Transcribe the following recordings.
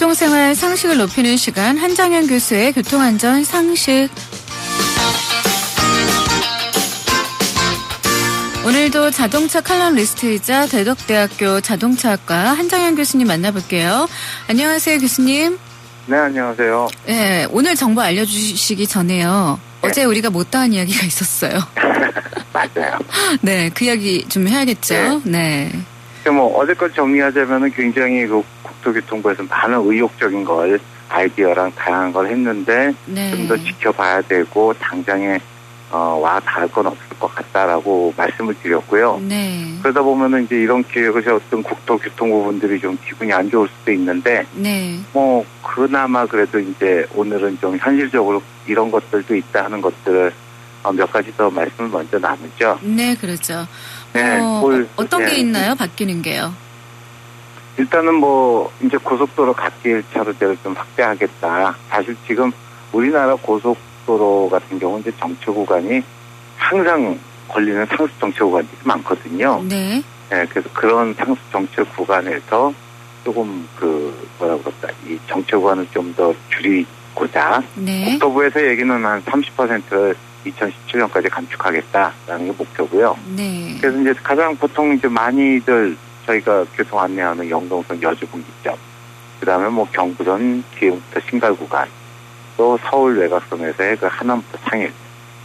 교통생활 상식을 높이는 시간 한장현 교수의 교통안전 상식. 오늘도 자동차 칼럼리스트이자 대덕대학교 자동차학과 한장현 교수님 만나볼게요. 안녕하세요, 교수님. 네, 안녕하세요. 네, 오늘 정보 알려주시기 전에요. 네. 어제 우리가 못다한 이야기가 있었어요. 맞아요. 네, 그 이야기 좀 해야겠죠. 네. 근데 뭐 어제껏 정리하자면 은 굉장히 그 국토교통부에서 많은 의욕적인 걸 아이디어랑 다양한 걸 했는데 네. 좀더 지켜봐야 되고 당장에 어, 와 닿을 건 없을 것 같다라고 말씀을 드렸고요. 네. 그러다 보면은 이제 이런 기획을 세웠던 국토교통부 분들이 좀 기분이 안 좋을 수도 있는데 네. 뭐 그나마 그래도 이제 오늘은 좀 현실적으로 이런 것들도 있다 하는 것들을 어, 몇 가지 더 말씀을 먼저 나누죠. 네, 그렇죠. 네, 어, 뭘- 어떤 네. 게 있나요? 바뀌는 게요. 일단은 뭐 이제 고속도로 갓길 차로대를 좀 확대하겠다. 사실 지금 우리나라 고속도로 같은 경우는 이제 정체 구간이 항상 걸리는 상습 정체 구간들이 많거든요. 네. 네, 그래서 그런 상습 정체 구간에서 조금 그 뭐라 그럴까 이 정체 구간을 좀 더 줄이고자 네. 국토부에서 얘기는 한 30%를 2017년까지 감축하겠다라는 게 목표고요. 네. 그래서 이제 가장 보통 이제 많이들 저희가 교통 안내하는 영동선 여주분기점, 그 다음에 뭐 경부선 기흥부터 신갈 구간, 또 서울 외곽선에서의 그 하남부터 상일,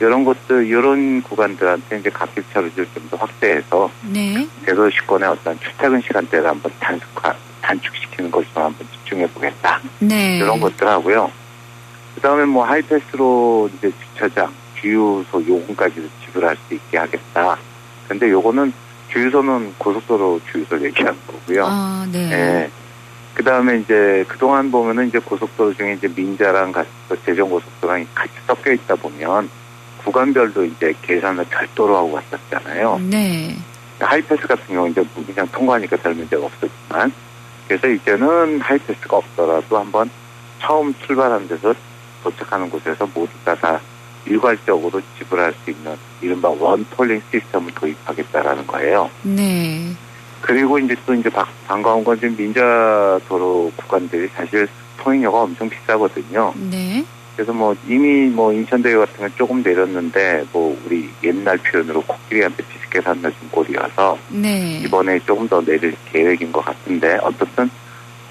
이런 것들, 이런 구간들한테 이제 갓길 차로를 좀 더 확대해서 네. 대도시권의 어떤 출퇴근 시간대를 한번 단축화, 단축시키는 것을 좀 한번 집중해 보겠다. 네. 이런 것들 하고요. 그 다음에 뭐 하이패스로 이제 주차장, 주유소 요금까지도 지불할 수 있게 하겠다. 근데 요거는 주유소는 고속도로 주유소 얘기하는 거고요. 아, 네. 예. 그 다음에 이제 그동안 보면은 이제 고속도로 중에 이제 민자랑 제정고속도로랑 같이 섞여 있다 보면 구간별로 이제 계산을 별도로 하고 왔었잖아요. 네. 하이패스 같은 경우 이제 그냥 통과하니까 별 문제가 없었지만 그래서 이제는 하이패스가 없더라도 한번 처음 출발한 데서 도착하는 곳에서 모두가 다 일괄적으로 지불할 수 있는 이른바 원톨링 시스템을 도입하겠다라는 거예요. 네. 그리고 이제 또 이제 바- 반가운 건 지금 민자 도로 구간들이 사실 통행료가 엄청 비싸거든요. 네. 그래서 뭐 이미 뭐 인천대교 같은 건 조금 내렸는데 뭐 우리 옛날 표현으로 코끼리한테 비스켓 한 넣은 꼴이어서 네. 이번에 조금 더 내릴 계획인 것 같은데 어떻든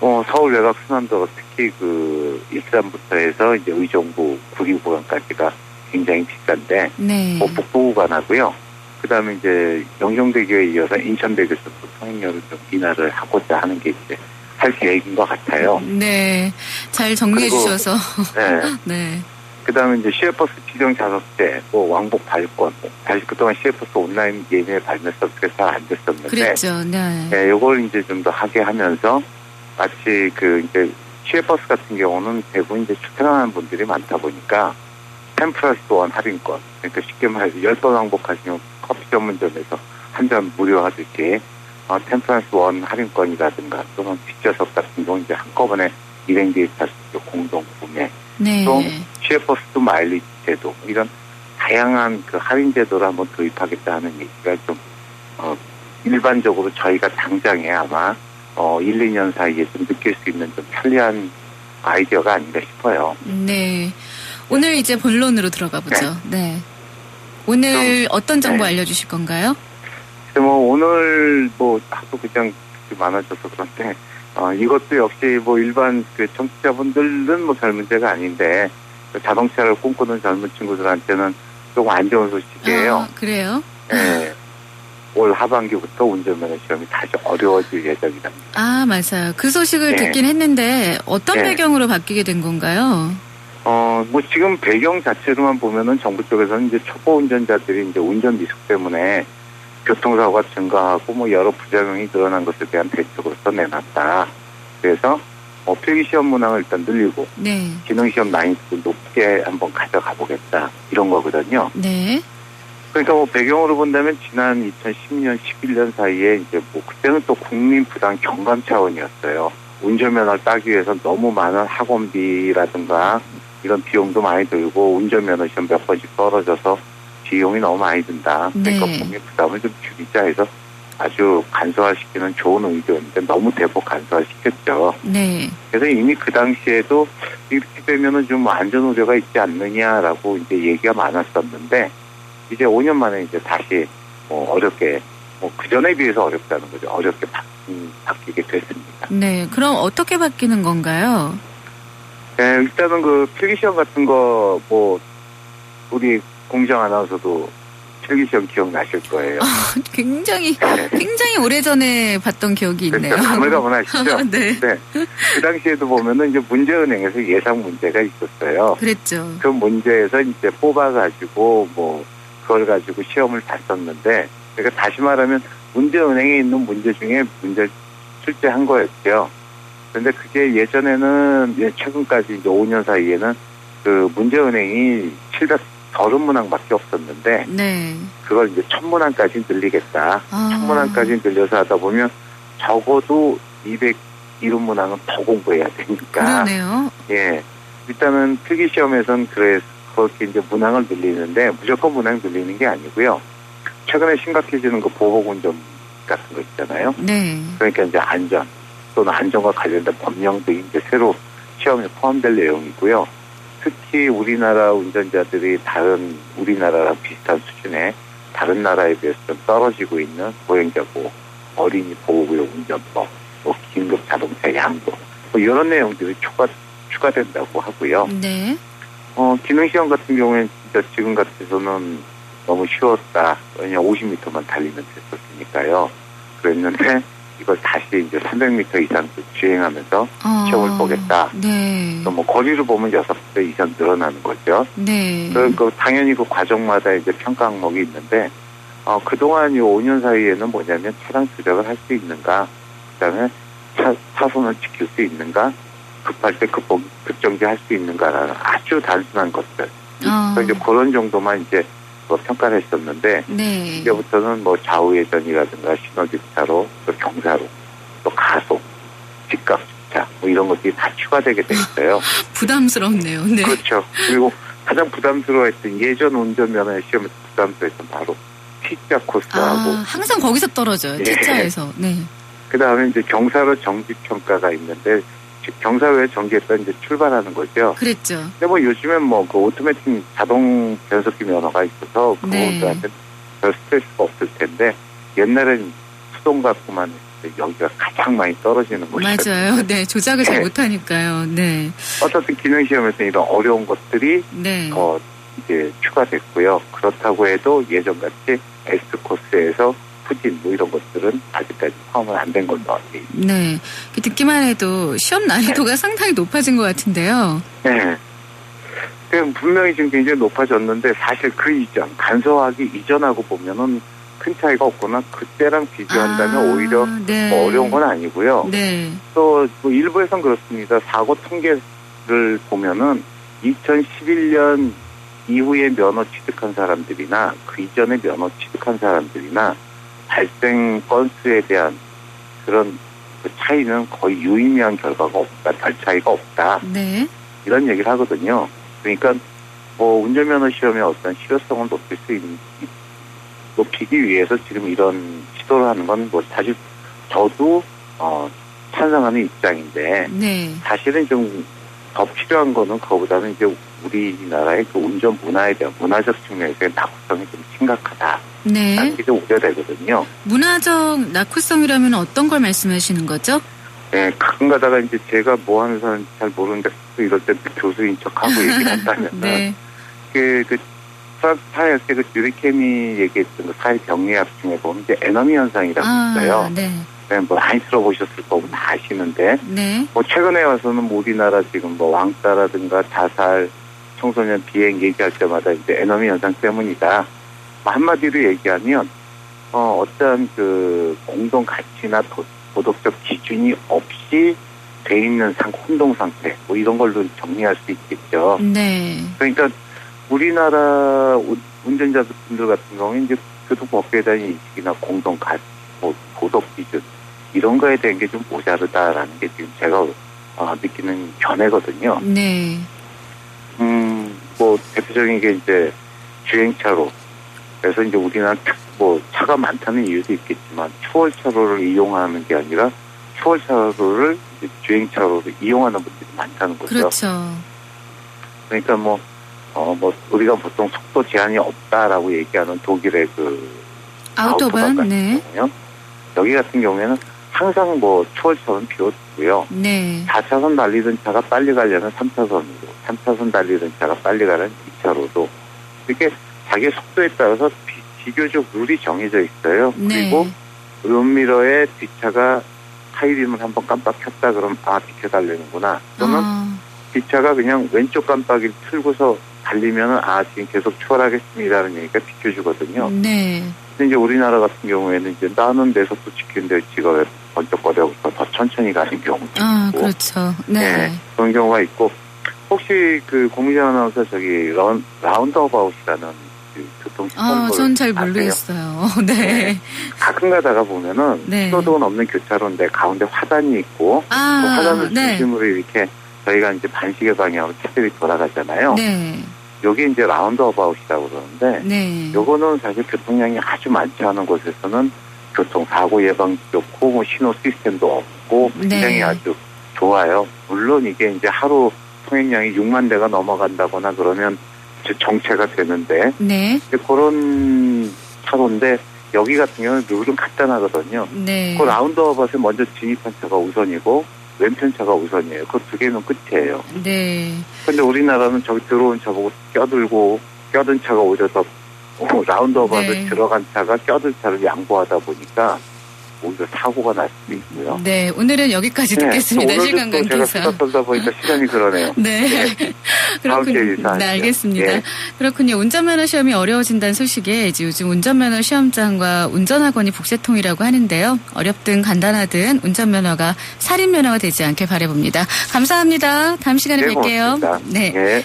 어, 서울 외곽 순환도로 특히 그 일산부터 해서 이제 의정부 구리 구간까지가 굉장히 비싼데 네. 뭐 북부 구간하고요. 그다음에 이제 영종대교에 이어서 인천대교에서도 통행료를 좀 인하를 하고자 하는 게 이제 할 계획인 것 같아요. 네. 잘 정리해 그리고- 주셔서. 네. 네. 그다음에 이제 시외버스 지정 좌석제, 뭐 왕복 발권, 사실 그동안 시외버스 온라인 예매 발매 서비스가 잘 안 됐었는데 그랬죠. 네. 네, 요걸 이제 좀 더 하게 하면서 마치 그 이제 시외버스 같은 경우는 대부분 이제 출퇴근하는 분들이 많다 보니까 10 플러스 원 할인권. 그러니까 쉽게 말해서 10번 왕복하시면 커피 전문점에서 한 잔 무료 하듯이 어, 10 플러스 원 할인권이라든가 또는 뒷좌석 같은 경우 이제 한꺼번에 일행들이 탈수 있게 공동 구매 네. 또 시외버스도 마일리지 제도 이런 다양한 그 할인 제도를 한번 도입하겠다 하는 얘기가 좀 어, 일반적으로 저희가 당장에 아마 어, 1, 2년 사이에 좀 느낄 수 있는 좀 편리한 아이디어가 아닌가 싶어요. 네. 오늘 이제 본론으로 들어가 보죠. 네. 오늘 어떤 정보 네. 알려주실 건가요? 뭐 오늘 뭐 하도 그냥 많아져서 그런데 어, 이것도 역시 뭐 일반 그 청취자분들은 뭐 별 문제가 아닌데 그 자동차를 꿈꾸는 젊은 친구들한테는 조금 안 좋은 소식이에요. 아, 그래요? 네. 올 하반기부터 운전면허 시험이 다시 어려워질 예정이랍니다. 아, 맞아요. 그 소식을 네. 듣긴 했는데 어떤 네. 배경으로 바뀌게 된 건가요? 어, 뭐 지금 배경 자체로만 보면은 정부 쪽에서는 이제 초보 운전자들이 이제 운전 미숙 때문에 교통사고가 증가하고 뭐 여러 부작용이 늘어난 것에 대한 대책으로서 내놨다. 그래서 어, 필기시험 문항을 일단 늘리고 네. 기능시험 난이도 높게 한번 가져가 보겠다. 이런 거거든요. 네. 그러니까 뭐 배경으로 본다면 지난 2010년, 11년 사이에 이제 뭐 그때는 또 국민 부담 경감 차원이었어요. 운전면허를 따기 위해서 너무 많은 학원비라든가 이런 비용도 많이 들고 운전면허 시험 몇 번씩 떨어져서 비용이 너무 많이 든다. 그러니까 네. 국민 부담을 좀 줄이자 해서 아주 간소화시키는 좋은 의도인데 너무 대폭 간소화시켰죠. 네. 그래서 이미 그 당시에도 이렇게 되면은 좀 안전 우려가 있지 않느냐라고 이제 얘기가 많았었는데 이제 5년 만에 이제 다시 뭐 어렵게 뭐 그 전에 비해서 어렵다는 거죠. 어렵게 바, 음, 바뀌게 됐습니다. 네. 그럼 어떻게 바뀌는 건가요? 네, 일단은 그 필기 시험 같은 거 뭐 우리 공정 아나운서도 필기 시험 기억나실 거예요. 굉장히, 네. 굉장히 오래 전에 봤던 기억이 있네요. 그렇죠. 가물가물 하시죠? 네. 네. 그 당시에도 보면은 이제 문제은행에서 예상 문제가 있었어요. 그랬죠. 그 문제에서 이제 뽑아가지고 뭐 그걸 가지고 시험을 봤었는데 그러니까 다시 말하면 문제은행에 있는 문제 중에 문제를 출제한 거였죠. 그런데 그게 예전에는 이제 최근까지 이제 5년 사이에는 그 문제은행이 730문항밖에 없었는데 네. 그걸 이제 1000문항까지 늘리겠다. 아. 1000문항까지 늘려서 하다 보면 적어도 201문항은 더 공부해야 되니까 그러네요. 예. 일단은 필기 시험에선 그래서 그렇게 이제 문항을 늘리는데 무조건 문항 늘리는 게 아니고요. 최근에 심각해지는 그 보복 운전 같은 거 있잖아요. 네. 그러니까 이제 안전 또는 안전과 관련된 법령들이 이제 새로 시험에 포함될 내용이고요. 특히 우리나라 운전자들이 다른 우리나라랑 비슷한 수준의 다른 나라에 비해서 좀 떨어지고 있는 보행자 보호, 어린이 보호구역 운전법, 뭐 긴급 자동차 양도 뭐 이런 내용들이 추가 추가된다고 하고요. 네. 어, 기능 시험 같은 경우에는 진짜 지금 같아서는 너무 쉬웠다. 왜냐 50m만 달리면 됐었으니까요. 그랬는데 이걸 다시 이제 300m 이상 주행하면서 어. 시험을 보겠다. 네. 또뭐 거리를 보면 6배 이상 늘어나는 거죠. 네. 그, 그 당연히 그 과정마다 이제 평가 항목이 있는데 어, 그동안 이 5년 사이에는 뭐냐면 차량 조작을 할 수 있는가, 그 다음에 차, 차선을 지킬 수 있는가, 급할 때 급복, 급정지 할 수 있는가라는 아주 단순한 것들. 아. 그러니까 이제 그런 정도만 이제 뭐 평가를 했었는데 네. 이제부터는 뭐 좌우회전이라든가 신호기차로 또 경사로 또 가속, 직각 주차 뭐 이런 것들이 다 추가되게 돼 있어요. 부담스럽네요. 네. 그렇죠. 그리고 가장 부담스러워했던 예전 운전면허 시험에서 부담스러웠던 바로 T자 코스하고 아, 항상 거기서 떨어져요. 예. T자에서. 네. 그 다음에 이제 경사로 정지 평가가 있는데 즉 경사 외에 정지했다 이제 출발하는 거죠. 그랬죠. 근데 뭐 요즘엔 뭐 그 오토매틱 자동 변속기 면허가 있어서 그 네. 분들한테 별 스트레스가 없을 텐데 옛날엔 수동 갖고만 여기가 가장 많이 떨어지는 곳이었죠. 맞아요. 네. 조작을 잘 네. 못하니까요. 네. 어떻든 기능 시험에서 이런 어려운 것들이 네. 더 이제 추가됐고요. 그렇다고 해도 예전같이 S 코스에서 푸진 뭐 이런 것들은 아직까지 포함은 안 된 걸로 알고 있습니다. 네. 그 듣기만 해도 시험 난이도가 상당히 높아진 것 같은데요. 네. 그 분명히 지금 굉장히 높아졌는데 사실 그 이전 간소하기 이전하고 보면은 큰 차이가 없거나 그때랑 비교한다면 아, 오히려 네. 뭐 어려운 건 아니고요. 네. 또 뭐 일부에선 그렇습니다. 사고 통계를 보면은 2011년 이후에 면허 취득한 사람들이나 그 이전에 면허 취득한 사람들이나 발생 건수에 대한 그런 그 차이는 거의 유의미한 결과가 없다, 별 차이가 없다. 네. 이런 얘기를 하거든요. 그러니까 뭐 운전면허 시험의 어떤 실효성을 높일 수 있는 높이기 위해서 지금 이런 시도를 하는 건 뭐 사실 저도 어 찬성하는 입장인데 네. 사실은 좀 더 필요한 거는 그거보다는 이제 우리나라의 그 운전 문화에 대한 문화적 측면에서의 낙후성이 좀 심각하다라는 네. 게좀 우려되거든요. 문화적 낙후성이라면 어떤 걸 말씀하시는 거죠? 예, 가끔 가다가 이제 제가 뭐 하는 사람인지 잘 모르는데 또 이럴 때 교수인 척하고 얘기를 한다면 네. 그, 그, 사회학회 그 유리케미 얘기했던 그 사회 병리학 중에 보면 이제 에너미 현상이라고 있어요. 아, 네. 네, 뭐 많이 들어보셨을 거고 다 아시는데, 네. 뭐 최근에 와서는 뭐 우리나라 지금 뭐 왕따라든가 자살, 청소년 비행 얘기할 때마다 이제 에너미 현상 때문이다. 뭐 한마디로 얘기하면, 어, 어떠한 그 공동 가치나 도, 도덕적 기준이 없이 돼 있는 상, 혼동 상태, 뭐 이런 걸로 정리할 수 있겠죠. 네. 그러니까 우리나라 운- 운전자분들 같은 경우는 이제 교통 법규에 대한 인식이나 공동 가치, 뭐 도덕 기준 이런 거에 대한 게 좀 모자르다라는 게 지금 제가 어, 느끼는 견해거든요. 네. 뭐 대표적인 게 이제 주행차로 그래서 이제 우리나라 특뭐 차가 많다는 이유도 있겠지만 추월차로를 이용하는 게 아니라 추월차로를 이제 주행차로로 이용하는 분들이 많다는 거죠. 그렇죠. 그러니까 뭐, 어, 뭐, 우리가 보통 속도 제한이 없다라고 얘기하는 독일의 그 아우토반, 같은 네. 경우요. 여기 같은 경우에는 항상 뭐 추월차로는 비워두고요. 네. 4차선 달리던 차가 빨리 가려면 3차선으로, 3차선 달리던 차가 빨리 가려면 2차로도 이렇게 자기 속도에 따라서 비, 비교적 룰이 정해져 있어요. 네. 그리고 룸미러에 뒷차가 하이빔을 한번 깜빡 켰다 그러면 아 비켜달라는구나. 그러면 아, 뒷차가 그냥 왼쪽 깜빡이를 틀고서 달리면은 아 지금 계속 추월하겠습니다라는 얘기가 비켜주거든요. 네. 근데 이제 우리나라 같은 경우에는 이제 나는 내 속도 지키는데 지가 왜 번쩍거려서 더 천천히 가는 경우도 아, 있고 그렇죠. 네. 네, 그런 경우가 있고 혹시 그 공유정 아나운서 저기 런, 라운드어바웃이라는 그 교통시설물 아, 전 잘? 모르겠어요. 네. 네. 가끔 가다가 보면은 네. 수도권 없는 교차로인데 가운데 화단이 있고 그 아, 화단을 네. 중심으로 이렇게 저희가 이제 반시계 방향으로 차들이 돌아가잖아요. 네. 여기 이제 라운드어바웃이라고 그러는데 네. 요거는 사실 교통량이 아주 많지 않은 곳에서는 교통사고 예방 좋고 뭐 신호 시스템도 없고 네. 굉장히 아주 좋아요. 물론 이게 이제 하루 통행량이 6만 대가 넘어간다거나 그러면 정체가 되는데 네. 그런 차로인데 여기 같은 경우는 룰은 간단하거든요. 네. 그 라운드어바웃에 먼저 진입한 차가 우선이고 왼편 차가 우선이에요. 그 두 개는 끝이에요. 네. 근데 우리나라는 저기 들어온 차 보고 껴들고 껴든 차가 오히려 더 어, 라운드어바웃에 네. 들어간 차가 껴든 차를 양보하다 보니까 오히려 사고가 날 수도 있고요. 네. 오늘은 여기까지 듣겠습니다. 오늘도 시간 또 제가 관계상. 수다 떨다 보니까 시간이 그러네요. 네. 주에 그렇군요. 네, 알겠습니다. 예. 그렇군요. 운전면허 시험이 어려워진다는 소식에 이제 요즘 운전면허 시험장과 운전학원이 복세통이라고 하는데요. 어렵든 간단하든 운전면허가 살인면허가 되지 않게 바라봅니다. 감사합니다. 다음 시간에 네, 뵐게요. 고맙습니다. 네. 예.